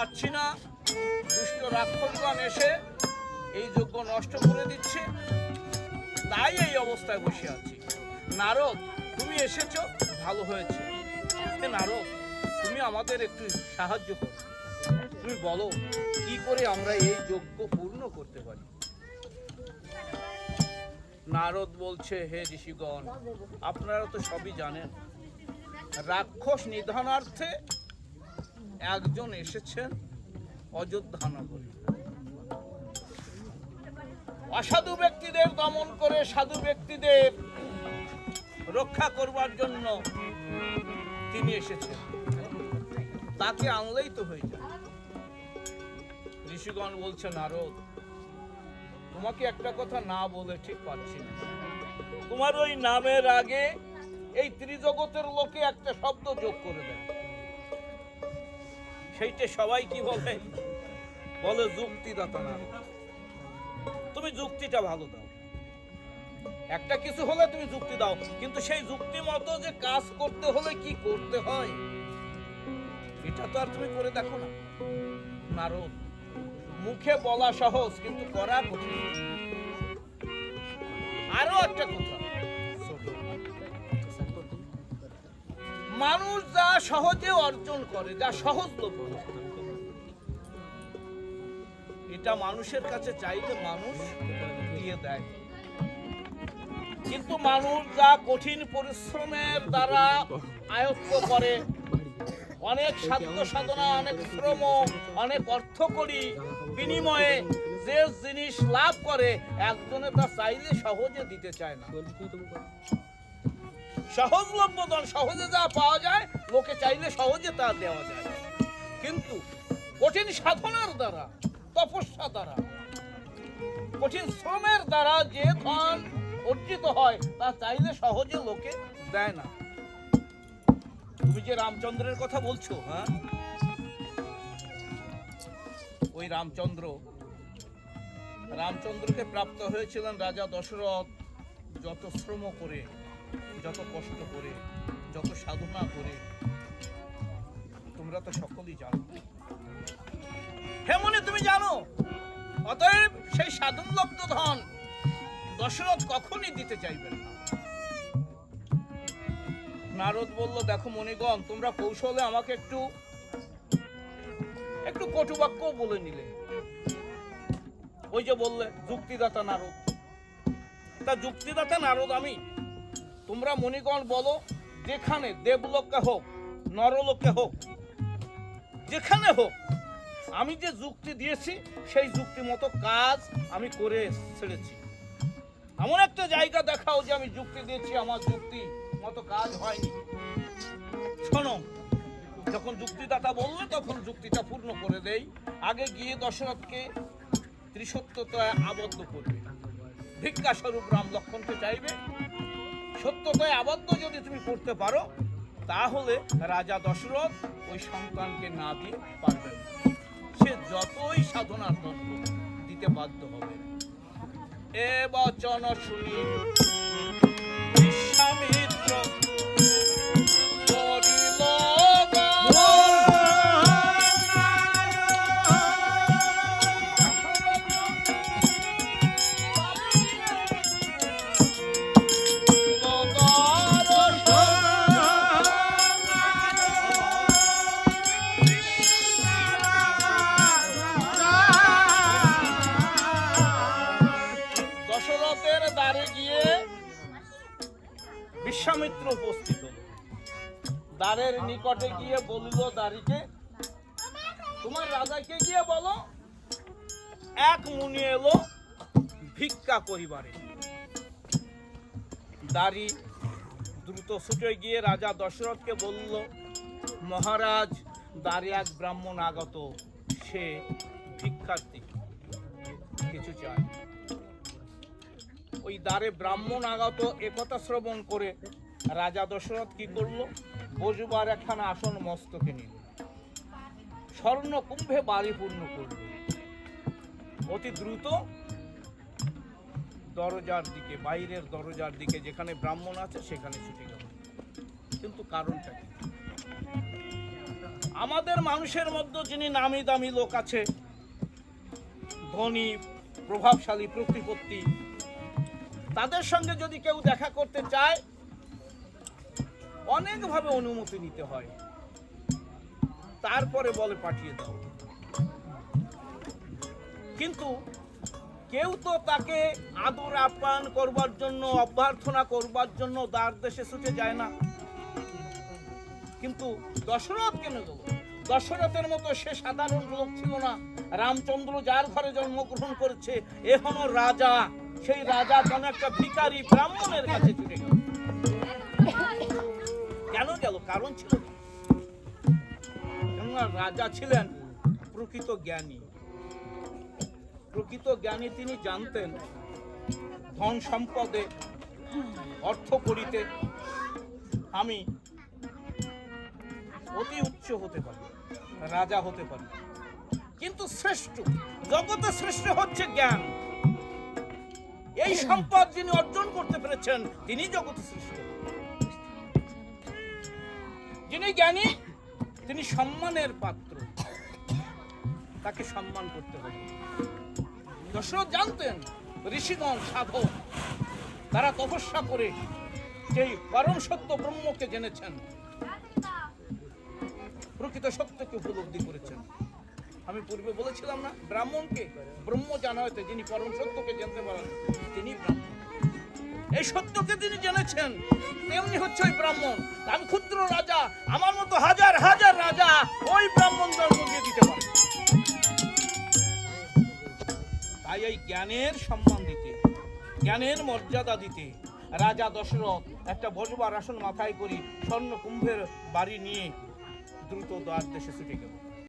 পারছি না। দুষ্ট রাক্ষসগণ এসে এই যজ্ঞ নষ্ট করে দিচ্ছে। তাই এই অবস্থায় বসে আছি। নারদ, তুমি এসেছ? ভালো হয়েছে। নারদ, তুমি আমাদের একটু সাহায্য করো। তুমি বলো, কি করে আমরা এই যজ্ঞ পূর্ণ করতে পারি? নারদ বলছে, হে ঋষিগণ, আপনারা তো সবই জানেন, রাক্ষস নিধনার্থে একজন এসেছেন অযোধ্যা নগরে। অসাধু ব্যক্তিদের দমন করে সাধু ব্যক্তিদের রক্ষা করবার জন্য তিনি এসেছেন। তাকে আনলেই তো হয়ে যায়। ঋষিগণ বলছেন, নারদ, তোমাকে একটা কথা না বলে ঠিক পাচ্ছি না। তোমার ওই নামের আগে এই ত্রিজগতের লোকে একটা শব্দ যোগ করে দেয়। সেইটা সবাই কি বলে? বলে যুক্তিদাতা না। তুমি যুক্তিটা ভালো দাও। একটা কিছু হলে তুমি যুক্তি দাও, কিন্তু সেই যুক্তি মতো যে কাজ করতে হলে কি করতে হয়, এটা তো আর তুমি করে দেখো না। নারদ, মুখে বলা সহজ, কিন্তু করা কঠিন। আরও একটা কথা। মানুষ যা সহজে অর্জন করে, যা সহজলভ্য এটা মানুষের কাছে চাইলে মানুষ দিয়ে দেয়। কিন্তু মানুষ যা কঠিন পরিশ্রমের দ্বারা আয়ত্ত করে, অনেক সাধ্য সাধনা, অনেক শ্রম, অনেক অর্থ করি বিনিময়ে যে জিনিস লাভ করে, একজনে তা চাইলে সহজে দিতে চায় না। সহজলভ্য ধন সহজে যা পাওয়া যায়, লোকে চাইলে সহজে তা দেওয়া যায়। কিন্তু কঠিন সাধনার দ্বারা, তপস্যা দ্বারা, কঠিন শ্রমের দ্বারা যে ধন অর্জিত হয়, তা চাইলে সহজে লোকে দেয় না। তুমি যে রামচন্দ্রের কথা বলছো হ্যাঁ? ওই রামচন্দ্র, রামচন্দ্রকে প্রাপ্ত হয়েছিলেন রাজা দশরথ, যত শ্রম করে। যত কষ্ট করে, যত সাধনা করে, তোমরা তো সকলেই জানো। হেমনি তুমি জানো, অতএব সেই সাধন লব্ধ ধন দশরথ কখনই দিতে চাইবেন না। নারদ বলল, দেখো মণিগণ, তোমরা কৌশলে আমাকে একটু একটু কটুবাক্য বলে নিলে। ওই যে বললে, যুক্তিদাতা নারদ। তা যুক্তিদাতা নারদ আমি তোমরা মণিগণ বলো, যেখানে দেবলোকে হোক, নরলোকে হোক, যেখানে হোক, আমি যে যুক্তি দিয়েছি, সেই যুক্তি মতো কাজ আমি করে ছেড়েছি। এমন একটা জায়গা দেখাও যে আমি যুক্তি দিয়েছি, আমার যুক্তি মতো কাজ হয়নি। শোনো, যখন যুক্তিদাতা বললে, তখন যুক্তিটা পূর্ণ করে দেই। আগে গিয়ে দশরথকে ত্রিসত্যতায় আবদ্ধ করবে। ভিক্ষা স্বরূপ রাম লক্ষণকে চাইবে সত্যতায় আবদ্ধ যদি তুমি করতে পারো, তাহলে রাজা দশরথ ওই সন্তানকে না দিয়ে পারবেন সে যতই সাধনার তত্ত্ব দিতে বাধ্য হবে। এ বচন শুনি, বিশ্বামিত্র বিশ্বামিত্র উপস্থিত হল। দ্বারের নিকটে গিয়ে বলিল, দ্বারিকে, তোমার রাজাকে গিয়ে বলো। এক মুনি এলো ভিক্ষা করিবারে। দাড়ি দ্রুত ছুটে গিয়ে রাজা দশরথকে বলল, মহারাজ, দ্বারে এক ব্রাহ্মণ আগত, সে ভিক্ষার্থী। কিছু চায় ওই দ্বারে ব্রাহ্মণ আগত একথা শ্রবণ করে রাজা দশরথ কি করল? বসবার একখানা আসন মস্তকে নিল। স্বর্ণ কুম্ভে বাড়ি পূর্ণ করল। অতি দ্রুত দরজার দিকে, বাইরের দরজার দিকে যেখানে ব্রাহ্মণ আছে, সেখানে ছুটে গেল। কিন্তু কারণটা কি? আমাদের মানুষের মধ্যে যিনি নামি দামি লোক আছে, ধনী, প্রভাবশালী, প্রতিপত্তি তাদের সঙ্গে যদি কেউ দেখা করতে চায়, অনেকভাবে অনুমতি নিতে হয়। তারপরে বলে পাঠিয়ে দাও। কিন্তু কেউ তো তাকে আদর আপ্যায়ন করবার জন্য, অভ্যর্থনা করবার জন্য দ্বার দেশে ছুটে যায় না। কিন্তু দশরথ কেন গেল? দশরথের মতো সে সাধারণ লোক ছিল না। রামচন্দ্র যার ঘরে জন্মগ্রহণ করেছে এখনও রাজা। সেই রাজা কেন একটা ভিকারি ব্রাহ্মণের কাছে ছুটে গেল। কেন গেল? কারণ ছিল রাজা ছিলেন প্রকৃত জ্ঞানী। প্রকৃত জ্ঞানী তিনি জানতেন ধন সম্পদে অর্থ করিতে আমি অতি উচ্চ হতে পারি, রাজা হতে পারি। কিন্তু শ্রেষ্ঠ, জগতে শ্রেষ্ঠ হচ্ছে জ্ঞান। এই সম্পদ যিনি অর্জন করতে পেরেছেন, তিনি জগৎ শ্রেষ্ঠ যিনি জ্ঞানী, তিনি সম্মানের পাত্র। তাকে সম্মান করতে হবে। দশরথ জানতেন, ঋষিগণ সাধক, তারা তপস্যা করে সেই পরম সত্য ব্রহ্মকে জেনেছেন। প্রকৃত সত্যকে উপলব্ধি করেছেন। আমি পূর্বে বলেছিলাম না, ব্রাহ্মণকে ব্রহ্ম জানা হয়তো যিনি পরম সত্যকে জানতে পারেন, তিনি ব্রাহ্মণ। এই সত্যকে তিনি জেনেছেন, তেমনি হচ্ছে ওই ব্রাহ্মণ। আমি ক্ষুদ্র রাজা, আমার মতো হাজার হাজার রাজা ওই ব্রাহ্মণ জন্ম দিয়ে দিতে পারে। তাই এই জ্ঞানের সম্মান দিতে, জ্ঞানের মর্যাদা দিতে, রাজা দশরথ একটা বসবার আসন মাথায় করি স্বর্ণ কুম্ভের বাড়ি নিয়ে দ্রুত দ্বার দেশে ছুটে গেল।